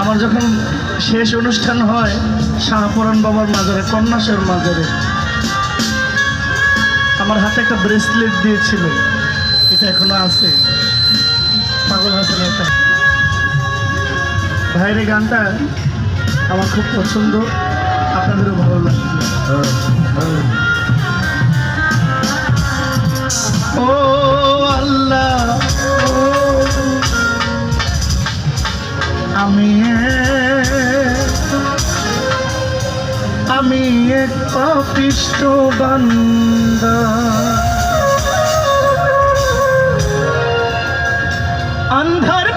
আমার যখন শেষ অনুষ্ঠান হয় শাহপুরান বাবার মাজারে কন্যাসের মাজারে, আমার হাতে একটা ব্রেসলেট দিয়েছিল। এটা এখনও আছে। পাগল হাসান এটা। ভাইয়ের গানটা আমার খুব পছন্দ। আপনাদেরও ভালো লাগছে ও আল্লাহ! আমি আমি এক পাপিষ্ট বন্ধ অন্ধার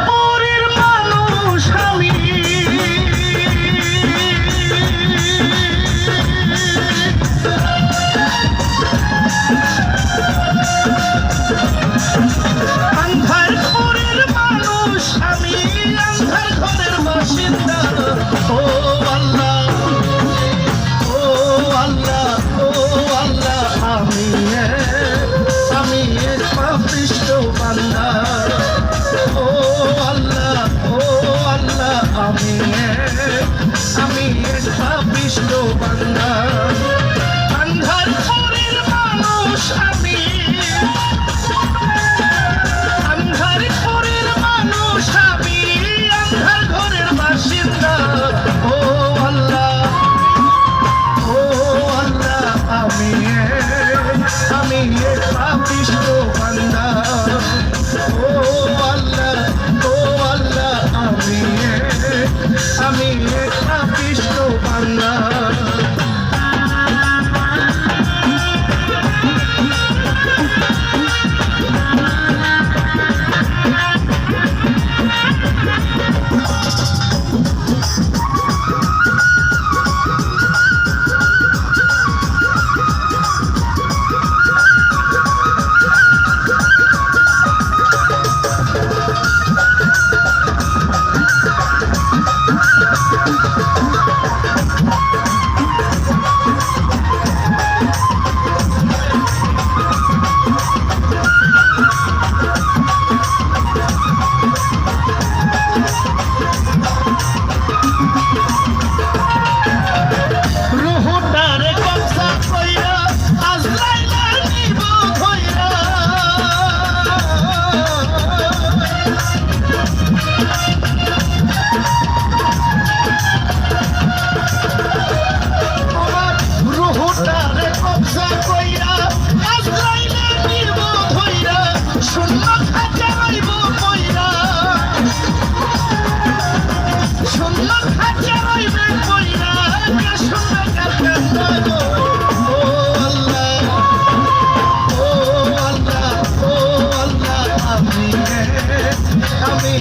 আমি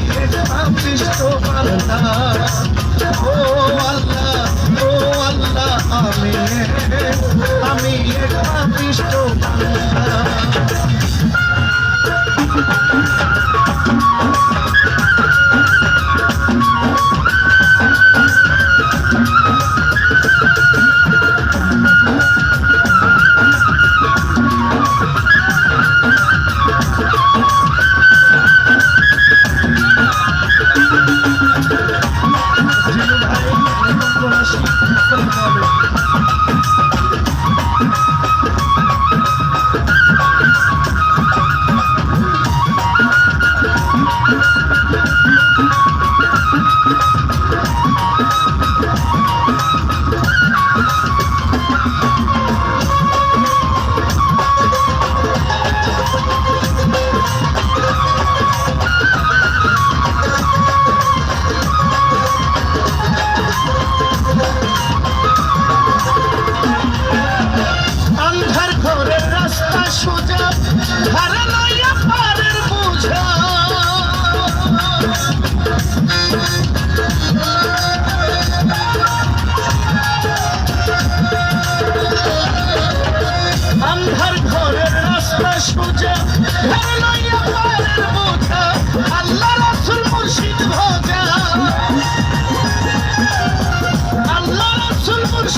ভাবিস তোমার ও আল্লাহ ও আল্লাহ আমি আমি ভাবিস তোমার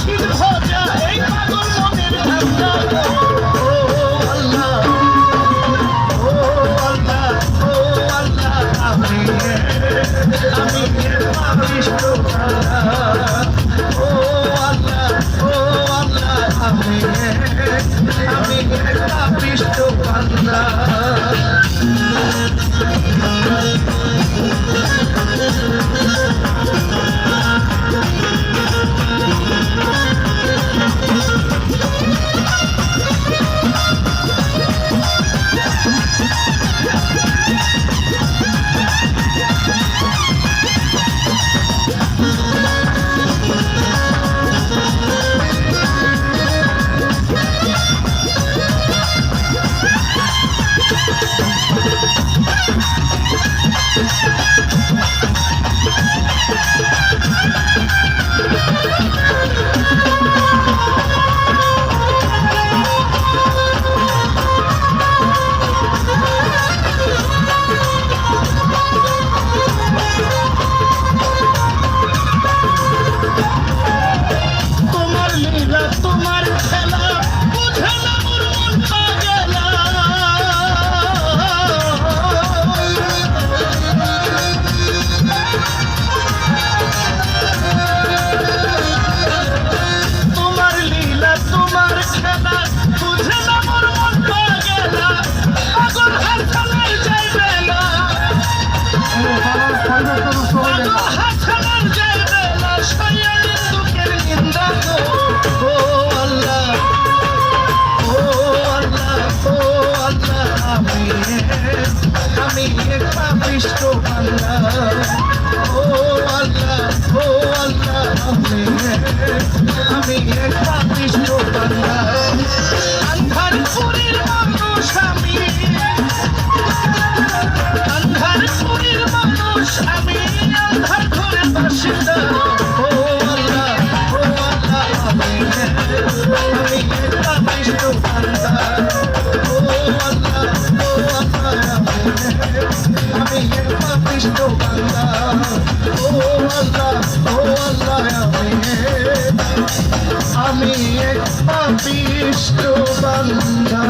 He's in আমি একটা বিষ্ণু বাংলা দিলের পাপিষ্ট আল্লাহ ও আল্লাহ ও আল্লাহ আমি আমি এক পাপিষ্ট বান্দা